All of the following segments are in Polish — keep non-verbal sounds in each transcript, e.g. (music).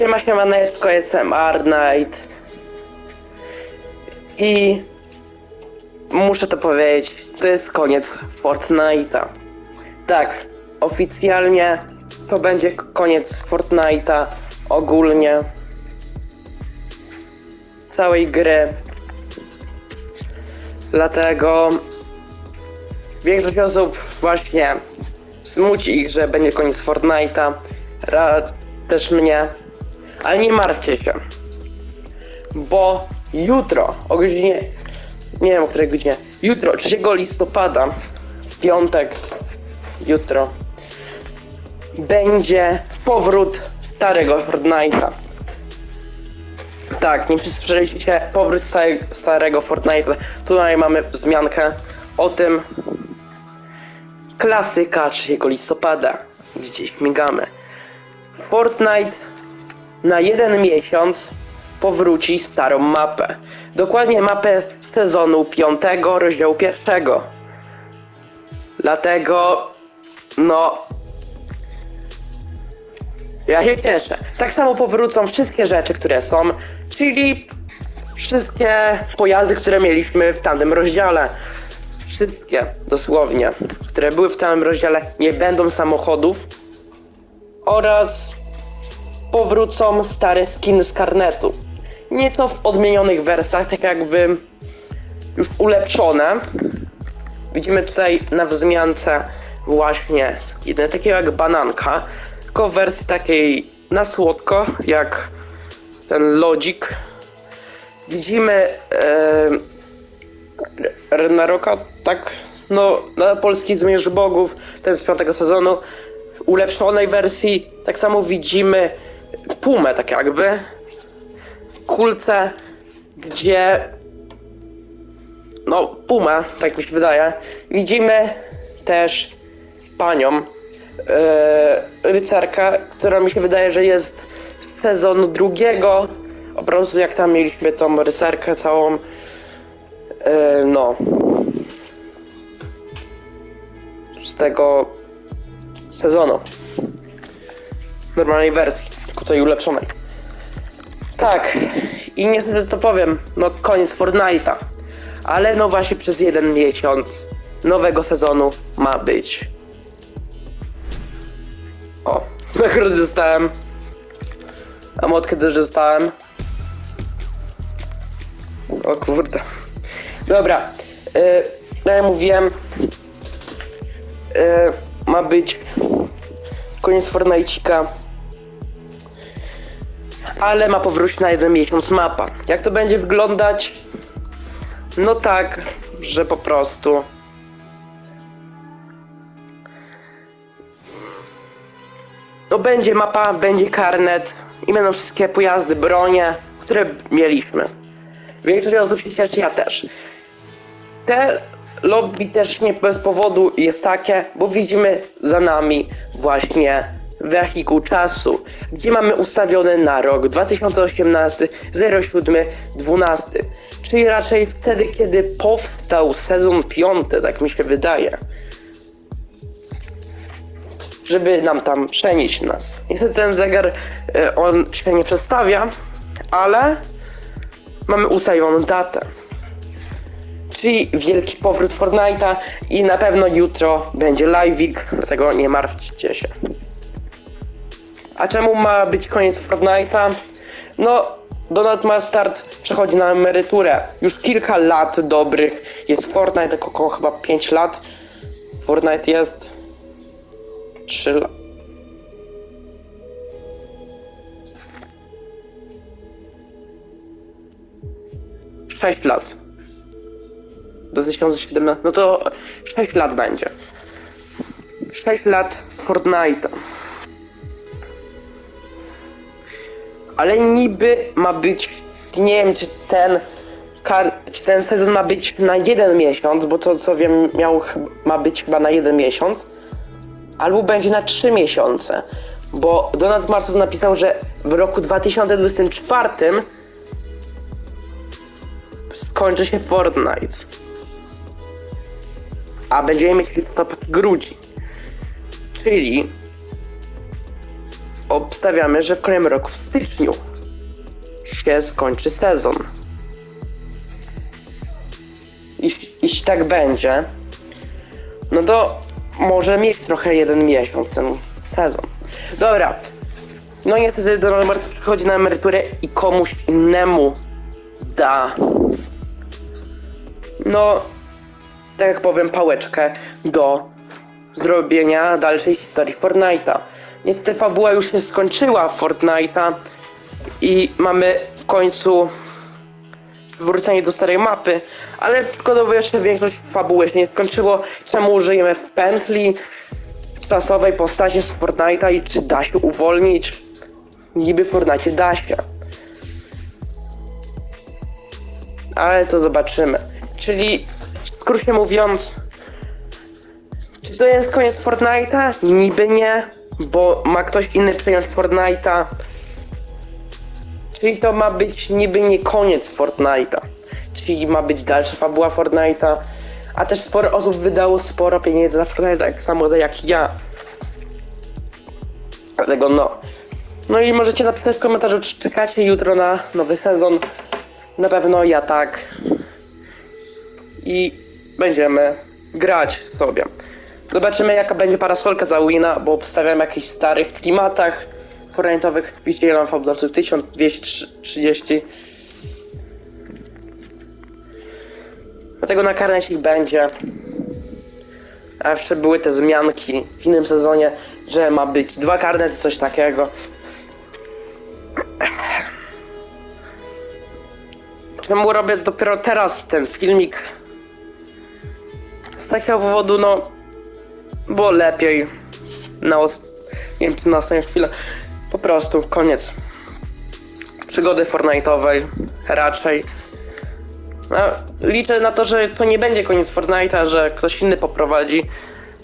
Siema, siemaneczko, jestem Arnight. I muszę to powiedzieć, to jest koniec Fortnite'a. Tak, oficjalnie to będzie koniec Fortnite'a ogólnie. Całej gry. Dlatego większość osób właśnie smuci ich, że będzie koniec Fortnite'a. Ra też mnie. Ale nie martwcie się. Bo jutro o godzinie. Nie wiem o której godzinie. Jutro, 3 listopada, w piątek, jutro, będzie powrót starego Fortnite'a. Tak, nie przesłyszeliście się, powrót stare, starego Fortnite'a. Tutaj mamy wzmiankę o tym. Klasyka 3 listopada, gdzie śmigamy. Fortnite na jeden miesiąc powróci starą mapę. Dokładnie mapę z sezonu 5, rozdziału pierwszego. Dlatego, no. Ja się cieszę. Tak samo powrócą wszystkie rzeczy, które są, czyli wszystkie pojazdy, które mieliśmy w tamtym rozdziale. Wszystkie, dosłownie, które były w tamtym rozdziale, nie będą samochodów oraz powrócą stare skiny z karnetu. Nieco w odmienionych wersjach, tak jakby już ulepszone. Widzimy tutaj na wzmiance właśnie skiny, takiego jak bananka, tylko w wersji takiej na słodko, jak ten lodzik. Widzimy e, Ragnaroka, tak, no, na polski Zmierz Bogów, ten z piątego sezonu, ulepszonej wersji, tak samo widzimy Pumę, tak jakby, kulce, gdzie, no, Pumę, tak mi się wydaje, widzimy też panią, e, rycerkę, która mi się wydaje, że jest z sezonu drugiego, po prostu jak tam mieliśmy tą rycerkę całą, e, no, z tego sezonu. Normalnej wersji, tylko tej ulepszonej. Tak, i niestety to powiem, no koniec Fortnite'a. Ale no właśnie przez jeden miesiąc nowego sezonu ma być. O, (laughs) nagrody dostałem. A motkę też dostałem. O kurde. Dobra, yy, tak jak mówiłem, yy, ma być koniec Fortnite'ika. Ale ma powrócić na jeden miesiąc mapa. Jak to będzie wyglądać? No tak, że po prostu. No będzie mapa, będzie karnet i będą wszystkie pojazdy, bronie, które mieliśmy. Większość osób się cieszy, ja też. Te lobby też nie bez powodu jest takie, bo widzimy za nami właśnie wehikuł czasu, gdzie mamy ustawiony na rok 2018 07 12, czyli raczej wtedy, kiedy powstał sezon 5, tak mi się wydaje. Żeby nam tam przenieść nas. Niestety ten zegar, e, on się nie przedstawia, ale mamy ustawioną datę czyli wielki powrót Fortnite'a i na pewno jutro będzie live'ik, dlatego nie martwcie się. A czemu ma być koniec Fortnite'a? No, Donald Mustard przechodzi na emeryturę. Już kilka lat dobrych jest Fortnite, około chyba 5 lat. Fortnite jest 3 lata. Sześć lat do 2017, no to 6 lat będzie. 6 lat Fortnite'a. Ale niby ma być, nie wiem czy ten, czy ten sezon ma być na jeden miesiąc, bo to co wiem miał, ma być chyba na jeden miesiąc, albo będzie na 3 miesiące. Bo Donald Marston napisał, że w roku 2024 skończy się Fortnite a będziemy mieć listopad grudzień. Czyli obstawiamy, że w kolejnym roku w styczniu się skończy sezon. Jeśli, tak będzie, no to może mieć trochę jeden miesiąc ten sezon. Dobra. No niestety Donald Trump przychodzi na emeryturę i komuś innemu da. No, tak jak powiem, pałeczkę do zrobienia dalszej historii Fortnite'a. Niestety fabuła już się skończyła Fortnite'a i mamy w końcu wrócenie do starej mapy, ale szkodowo jeszcze większość fabuły się nie skończyło. Czemu użyjemy w pętli czasowej postaci z Fortnite'a i czy da się uwolnić? Niby w Fortnite da się. Ale to zobaczymy. Czyli skrócie mówiąc, czy to jest koniec Fortnite'a? Niby nie, bo ma ktoś inny przejąć Fortnite'a. Czyli to ma być niby nie koniec Fortnite'a. Czyli ma być dalsza fabuła Fortnite'a. A też sporo osób wydało sporo pieniędzy na Fortnite, tak samo jak ja. Dlatego no. No i możecie napisać w komentarzu, czy czekacie jutro na nowy sezon. Na pewno ja tak. I będziemy grać sobie. Zobaczymy jaka będzie parasolka za Wina, bo obstawiam jakichś starych klimatach Fortnite'owych. Widzicie, ja mam fabulosów 1230. Dlatego na karnecie ich będzie. A jeszcze były te zmianki w innym sezonie, że ma być dwa karnety, coś takiego. Czemu robię dopiero teraz ten filmik? Z takiego powodu, no, było lepiej. Na nie wiem, na ostatnią chwilę. Po prostu, koniec. Przygody Fortnite'owej, raczej. No, liczę na to, że to nie będzie koniec Fortnite'a, że ktoś inny poprowadzi.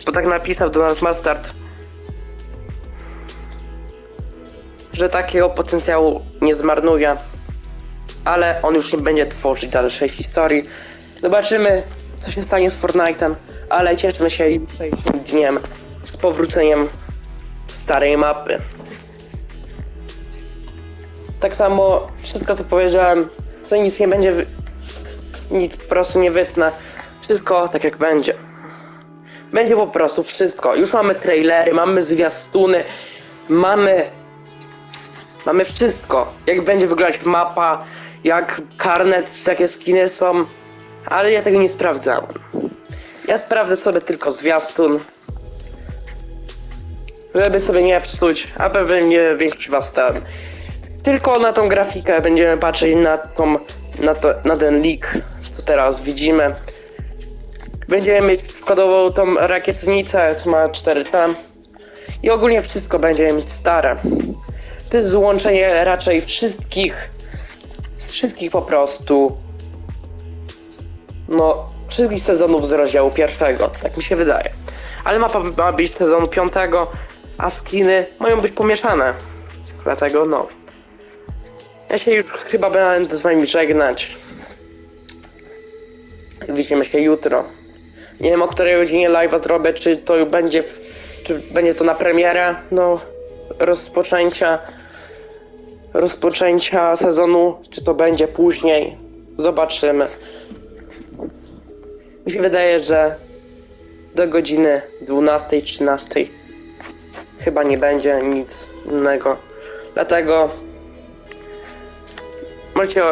Bo tak napisał Donald Mustard. Że takiego potencjału nie zmarnuje. Ale on już nie będzie tworzyć dalszej historii. Zobaczymy, co się stanie z Fortnite'em. Ale cieszmy się jutrzejszym dniem z powróceniem starej mapy. Tak samo wszystko co powiedziałem, co nic nie będzie, nic po prostu nie wytnę. Wszystko tak jak będzie. Będzie po prostu wszystko. Już mamy trailery, mamy zwiastuny, mamy mamy wszystko. Jak będzie wyglądać mapa, jak karnet, jakie skiny są, ale ja tego nie sprawdzałem. Ja sprawdzę sobie tylko zwiastun, żeby sobie nie psuć, a pewnie większość was tam. Tylko na tą grafikę będziemy patrzeć na tą, na, to, na ten leak, co teraz widzimy. Będziemy mieć przykładowo tą rakietnicę, co ma 4T. I ogólnie wszystko będziemy mieć stare. To jest złączenie raczej wszystkich, z wszystkich po prostu, no, wszystkich sezonów z rozdziału pierwszego, tak mi się wydaje. Ale mapa ma być sezonu piątego, a skiny mają być pomieszane. Dlatego no. Ja się już chyba będę z wami żegnać. Widzimy się jutro. Nie wiem o której godzinie live'a zrobię, czy to będzie, w, czy będzie to na premierę, no, rozpoczęcia, rozpoczęcia sezonu, czy to będzie później. Zobaczymy. Mi się wydaje, że do godziny 12-13 chyba nie będzie nic innego. Dlatego możecie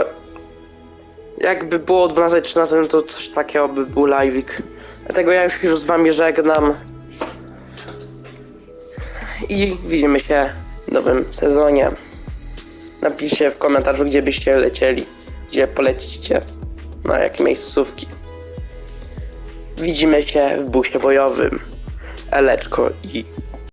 jakby było 12-13 no to coś takiego by był live'ik. Dlatego ja już już z wami żegnam. I widzimy się w nowym sezonie. Napiszcie w komentarzu, gdzie byście lecieli, gdzie polecicie, na jakie miejscówki. Widzimy się w busie bojowym. Eleczko i